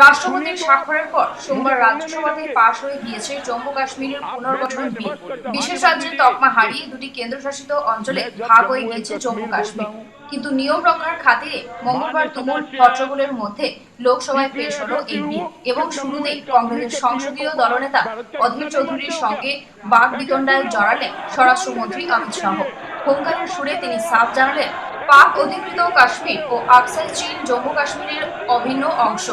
রাষ্ট্রপতির স্বাক্ষরের পর সোমবার রাজ্যসভাতে পাশ হয়ে গিয়েছে জম্মু কাশ্মীরের পুনর্গঠন বিল। বিশেষ রাজ্যের তকমা হারিয়ে দুটি কেন্দ্রশাসিত অঞ্চলে ভাগ হয়ে গিয়েছে জম্মু কাশ্মীর। কিন্তু নিয়ম রক্ষার খাতিরে মঙ্গলবার তুমুল হট্টগোলের মধ্যে লোকসভায় পেশ হলো এই বিল এবং শুরুতেই কংগ্রেসের সংসদীয় দলনেতা অধীর চৌধুরীর সঙ্গে বাঘ বিতণ্ডায় জড়ালেন স্বরাষ্ট্রমন্ত্রী অমিত শাহ। হুঙ্কারের সুরে তিনি সাফ জানালেন পাক অধিকৃত কাশ্মীর ও আকসাই চীন জম্মু কাশ্মীরের অভিন্ন অংশ।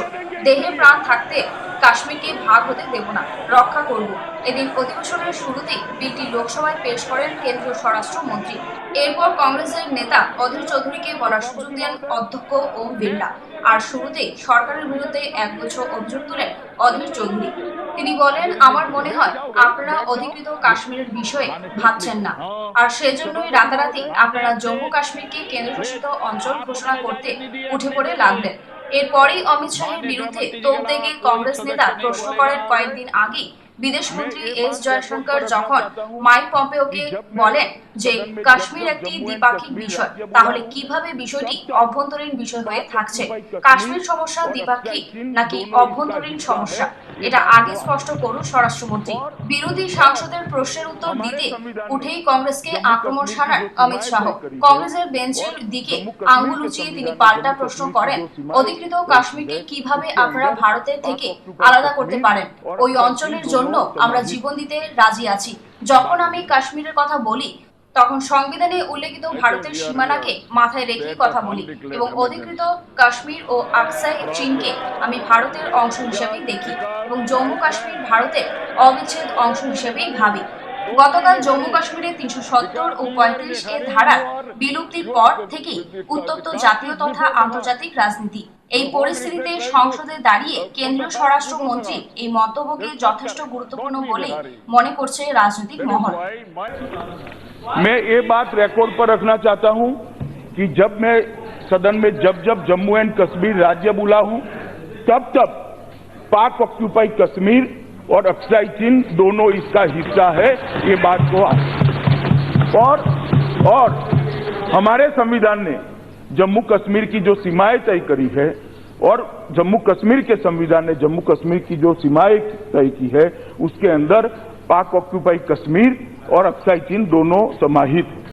দেহে প্রাণ থাকতে কাশ্মীরকে ভাগ হতে দেব না, রক্ষা করব। এদিন অধিবেশনের শুরুতেই বিলটি লোকসভায় পেশ করেন কেন্দ্রীয় স্বরাষ্ট্রমন্ত্রী এরপর কংগ্রেসের নেতা অধীর চৌধুরীকে বলার সুযোগ দেন অধ্যক্ষ ওম বিড়লা। আর শুরুতেই সরকারের বিরুদ্ধে একগুচ্ছ অভিযোগ তুলেন অধীর চৌধুরী। তিনি বলেন, আমার মনে হয় আপনারা অধিকৃত কাশ্মীরের বিষয়ে ভাবছেন না। আর সেজন্যই রাতারাতি আপনারা জম্মু কাশ্মীরকে কেন্দ্রশাসিত অঞ্চল ঘোষণা করতে উঠে পড়ে লাগলেন। এরপরেই অমিত শাহের বিরুদ্ধে তোপ দেখে কংগ্রেস নেতা প্রশ্ন করেন কয়েকদিন আগেই। বিদেশমন্ত্রী এস জয়শঙ্কর যখন মাইক পম্পেওকে বলেন যে কাশ্মীর একটি দ্বিপাক্ষিক বিষয় তাহলে কীভাবে বিষয়টি অভ্যন্তরীণ বিষয় হয়ে থাকছে? কাশ্মীর সমস্যা দ্বিপাক্ষিক নাকি অভ্যন্তরীণ সমস্যা? এটা আগে স্পষ্ট করুন স্বরাষ্ট্রমন্ত্রী। বিরোধী সাংসদের প্রশ্নের উত্তর দিতে উঠেই কংগ্রেসকে আক্রমণ শানান অমিত শাহ। কংগ্রেসের বেঞ্চের দিকে আঙ্গুল উঁচিয়ে তিনি পাল্টা প্রশ্ন করেন। অধিকৃত কাশ্মীরকে কীভাবে আপনারা ভারতের থেকে আলাদা করতে পারেন? ওই অঞ্চলের জন্য আমরা জীবন দিতে রাজি আছি। যখন আমি কাশ্মীরের কথা বলি তখন সংবিধানে উল্লেখিত ভারতের সীমানাকে মাথায় রেখে কথা বলি এবং অধিকৃত কাশ্মীর ও আকসাই চীনকে আমি ভারতের অংশ হিসেবেই দেখি এবং জম্মু কাশ্মীর ভারতের অবিচ্ছেদ অংশ হিসেবেই ভাবি। গতকাল জম্মু কাশ্মীরে তিনশো সত্তর ও পঁয়ত্রিশ এর ধারা বিলুপ্তির পর থেকেই উত্তপ্ত জাতীয় তথা আন্তর্জাতিক রাজনীতি এই পরিস্থিতিতে সংসদে দাঁড়িয়ে কেন্দ্রীয় স্বরাষ্ট্রমন্ত্রী এই মন্তব্যকে যথেষ্ট গুরুত্বপূর্ণ বলেই মনে করছে রাজনৈতিক মহল मैं ये बात रिकॉर्ड पर रखना चाहता हूं कि जब मैं सदन में जब जब जम्मू एंड कश्मीर राज्य बुला हूं तब तब पाक ऑक्यूपाई कश्मीर और अक्साई चीन दोनों इसका हिस्सा है, ये बात को और और हमारे संविधान ने जम्मू कश्मीर की जो सीमाएँ तय करी है, और जम्मू कश्मीर के संविधान ने जम्मू कश्मीर की जो सीमाएँ तय की है, उसके अंदर पाक ऑक्यूपाई कश्मीर और अक्साई चीन दोनों समाहित।